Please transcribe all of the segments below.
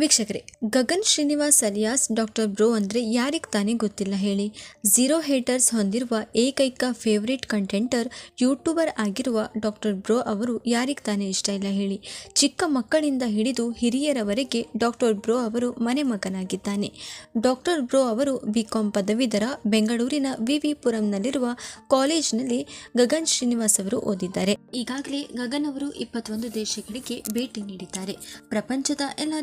ವೀಕ್ಷಕರೇ, Gagan Srinivas alias doctor bro ಅಂದರೆ ಯಾರಿಗೆ ತಾನೇ ಗೊತ್ತಿಲ್ಲ ಹೇಳಿ. ಝೀರೋ ಹೇಟರ್ಸ್ ಹೊಂದಿರುವ ಏಕೈಕ ಫೇವ್ರೇಟ್ ಕಂಟೆಂಟರ್, ಯೂಟ್ಯೂಬರ್ ಆಗಿರುವ ಡಾಕ್ಟರ್ ಬ್ರೋ ಅವರು ಯಾರಿಗೆ ತಾನೇ ಇಷ್ಟ ಇಲ್ಲ ಹೇಳಿ. ಚಿಕ್ಕ ಮಕ್ಕಳಿಂದ ಹಿಡಿದು ಹಿರಿಯರವರೆಗೆ ಡಾಕ್ಟರ್ ಬ್ರೋ ಅವರು ಮನೆ ಮಗನಾಗಿದ್ದಾನೆ. ಡಾಕ್ಟರ್ ಬ್ರೋ ಅವರು ಬಿ ಕಾಂ ಪದವೀಧರ, ಬೆಂಗಳೂರಿನ ವಿ ವಿ ಪುರಂನಲ್ಲಿರುವ ಕಾಲೇಜಿನಲ್ಲಿ ಗಗನ್ ಶ್ರೀನಿವಾಸ್ ಅವರು ಓದಿದ್ದಾರೆ. ಈಗಾಗಲೇ ಗಗನ್ ಅವರು ಇಪ್ಪತ್ತೊಂದು ದೇಶಗಳಿಗೆ ಭೇಟಿ ನೀಡಿದ್ದಾರೆ. ಪ್ರಪಂಚದ ಎಲ್ಲ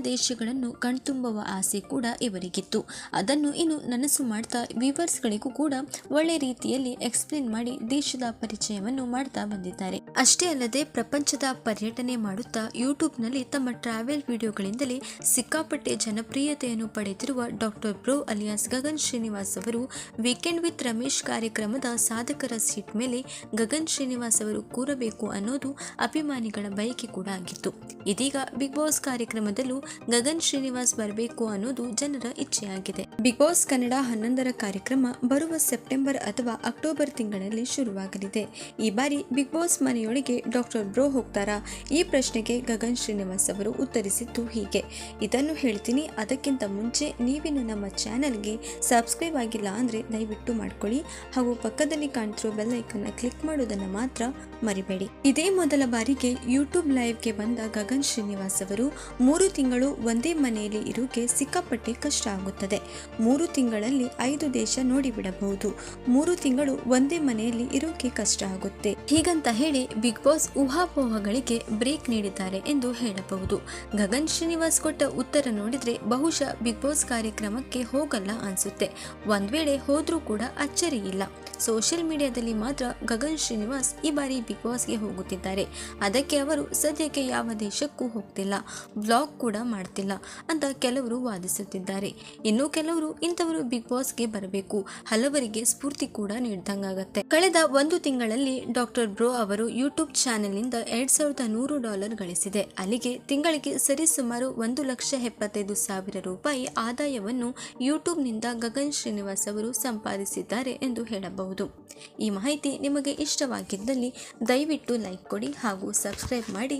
ದೇಶಗಳನ್ನು ಕಣ್ತುಂಬುವ ಆಸೆ ಕೂಡ ಇವರಿಗಿತ್ತು. ಅದನ್ನು ಇನ್ನು ನನಸು ಮಾಡ್ತಾ ವ್ಯೂವರ್ಸ್ಗಳಿಗೂ ಕೂಡ ಒಳ್ಳೆ ರೀತಿಯಲ್ಲಿ ಎಕ್ಸ್ಪ್ಲೇನ್ ಮಾಡಿ ದೇಶದ ಪರಿಚಯವನ್ನು ಮಾಡ್ತಾ ಬಂದಿದ್ದಾರೆ. ಅಷ್ಟೇ ಅಲ್ಲದೆ ಪ್ರಪಂಚದ ಪರ್ಯಟನೆ ಮಾಡುತ್ತಾ ಯೂಟ್ಯೂಬ್ನಲ್ಲಿ ತಮ್ಮ ಟ್ರಾವೆಲ್ ವಿಡಿಯೋಗಳಿಂದಲೇ ಸಿಕ್ಕಾಪಟ್ಟೆ ಜನಪ್ರಿಯತೆಯನ್ನು ಪಡೆದಿರುವ doctor bro alias Gagan Srinivas ಅವರು ವೀಕೆಂಡ್ ವಿತ್ ರಮೇಶ್ ಕಾರ್ಯಕ್ರಮದ ಸಾಧಕರ ಸೀಟ್ ಮೇಲೆ ಗಗನ್ ಶ್ರೀನಿವಾಸ್ ಅವರು ಕೂರಬೇಕು ಅನ್ನೋದು ಅಭಿಮಾನಿಗಳ ಬಯಕೆ ಕೂಡ ಆಗಿತ್ತು. ಇದೀಗ ಬಿಗ್ ಬಾಸ್ ಕಾರ್ಯಕ್ರಮದಲ್ಲೂ ಗಗನ್ ಶ್ರೀನಿವಾಸ್ ಬರಬೇಕು ಅನ್ನೋದು ಜನರ ಇಚ್ಛೆಯಾಗಿದೆ. ಬಿಗ್ ಬಾಸ್ ಕನ್ನಡ ಹನ್ನೊಂದರ ಕಾರ್ಯಕ್ರಮ ಬರುವ ಸೆಪ್ಟೆಂಬರ್ ಅಥವಾ ಅಕ್ಟೋಬರ್ ತಿಂಗಳಲ್ಲಿ ಶುರುವಾಗಲಿದೆ. ಈ ಬಾರಿ ಬಿಗ್ ಬಾಸ್ ಮನೆಯೊಳಗೆ ಡಾಕ್ಟರ್ ಬ್ರೋ ಹೋಗ್ತಾರಾ? ಈ ಪ್ರಶ್ನೆಗೆ ಗಗನ್ ಶ್ರೀನಿವಾಸ್ ಅವರು ಉತ್ತರಿಸಿದ್ದು ಹೀಗೆ. ಇದನ್ನು ಹೇಳ್ತೀನಿ, ಅದಕ್ಕಿಂತ ಮುಂಚೆ ನೀವಿನ್ನು ನಮ್ಮ ಚಾನೆಲ್ಗೆ ಸಬ್ಸ್ಕ್ರೈಬ್ ಆಗಿಲ್ಲ ಅಂದ್ರೆ ದಯವಿಟ್ಟು ಮಾಡ್ಕೊಳ್ಳಿ. ಹಾಗೂ ಪಕ್ಕದಲ್ಲಿ ಕಾಣ್ತಿರೋ ಬೆಲ್ ಐಕನ್ ಕ್ಲಿಕ್ ಮಾಡೋದನ್ನ ಮಾತ್ರ ಮರಿಬೇಡಿ. ಇದೇ ಮೊದಲ ಬಾರಿಗೆ ಯೂಟ್ಯೂಬ್ ಲೈವ್ಗೆ ಬಂದ ಗಗನ್ ಶ್ರೀನಿವಾಸ್ ಅವರು ಮೂರು ತಿಂಗಳು ಒಂದೇ ಮನೆಯಲ್ಲಿ ಇರೋಕೆ ಸಿಕ್ಕಾಪಟ್ಟೆ ಕಷ್ಟ ಆಗುತ್ತದೆ. ಮೂರು ತಿಂಗಳಲ್ಲಿ ಐದು ದೇಶ ನೋಡಿಬಿಡಬಹುದು. ಮೂರು ತಿಂಗಳು ಒಂದೇ ಮನೆಯಲ್ಲಿ ಇರೋಕೆ ಕಷ್ಟ ಆಗುತ್ತೆ. ಹೀಗಂತ ಹೇಳಿ ಬಿಗ್ ಬಾಸ್ ಊಹಾಪೋಹಗಳಿಗೆ ಬ್ರೇಕ್ ನೀಡಿದ್ದಾರೆ ಎಂದು ಹೇಳಬಹುದು. ಗಗನ್ ಶ್ರೀನಿವಾಸ್ ಕೊಟ್ಟ ಉತ್ತರ ನೋಡಿದ್ರೆ ಬಹುಶಃ ಬಿಗ್ ಬಾಸ್ ಕಾರ್ಯಕ್ರಮಕ್ಕೆ ಹೋಗಲ್ಲ ಅನ್ಸುತ್ತೆ. ಒಂದ್ ವೇಳೆ ಹೋದ್ರೂ ಕೂಡ ಅಚ್ಚರಿ ಇಲ್ಲ. ಸೋಷಿಯಲ್ ಮೀಡಿಯಾದಲ್ಲಿ ಮಾತ್ರ ಗಗನ್ ಶ್ರೀನಿವಾಸ್ ಈ ಬಾರಿ ಬಿಗ್ ಬಾಸ್ಗೆ ಹೋಗುತ್ತಿದ್ದಾರೆ. ಅದಕ್ಕೆ ಅವರು ಸದ್ಯಕ್ಕೆ ಯಾವ ದೇಶಕ್ಕೂ ಹೋಗ್ತಿಲ್ಲ. ಬ್ಲಾಗ್ ಕೂಡ ಮಾಡ್ತಿಲ್ಲ. ಅಂತ ಕೆಲವರು ವಾದಿಸುತ್ತಿದ್ದಾರೆ. ಇನ್ನು ಕೆಲವರು ಇಂಥವರು ಬಿಗ್ ಬಾಸ್ಗೆ ಬರಬೇಕು. ಹಲವರಿಗೆ ಸ್ಫೂರ್ತಿ ಕೂಡ ನೀಡ್ದಂಗಾಗತ್ತೆ. ಕಳೆದ ಒಂದು ತಿಂಗಳಲ್ಲಿ ಡಾಕ್ಟರ್ ಬ್ರೋ ಅವರು ಯೂಟ್ಯೂಬ್ ಚಾನೆಲ್ನಿಂದ ಎರಡ್ ಸಾವಿರದ ನೂರು ಡಾಲರ್ ಗಳಿಸಿದೆ. ಅಲ್ಲಿಗೆ ತಿಂಗಳಿಗೆ ಸರಿಸುಮಾರು ಒಂದು ಲಕ್ಷ ಎಪ್ಪತ್ತೈದು ಸಾವಿರ ರೂಪಾಯಿ ಆದಾಯವನ್ನು ಯೂಟ್ಯೂಬ್ನಿಂದ ಗಗನ್ ಶ್ರೀನಿವಾಸ್ ಅವರು ಸಂಪಾದಿಸಿದ್ದಾರೆ ಎಂದು ಹೇಳಬಹುದು. ಈ ಮಾಹಿತಿ ನಿಮಗೆ ಇಷ್ಟವಾಗಿದ್ದಲ್ಲಿ ದಯವಿಟ್ಟು ಲೈಕ್ ಕೊಡಿ ಹಾಗೂ ಸಬ್ಸ್ಕ್ರೈಬ್ ಮಾಡಿ.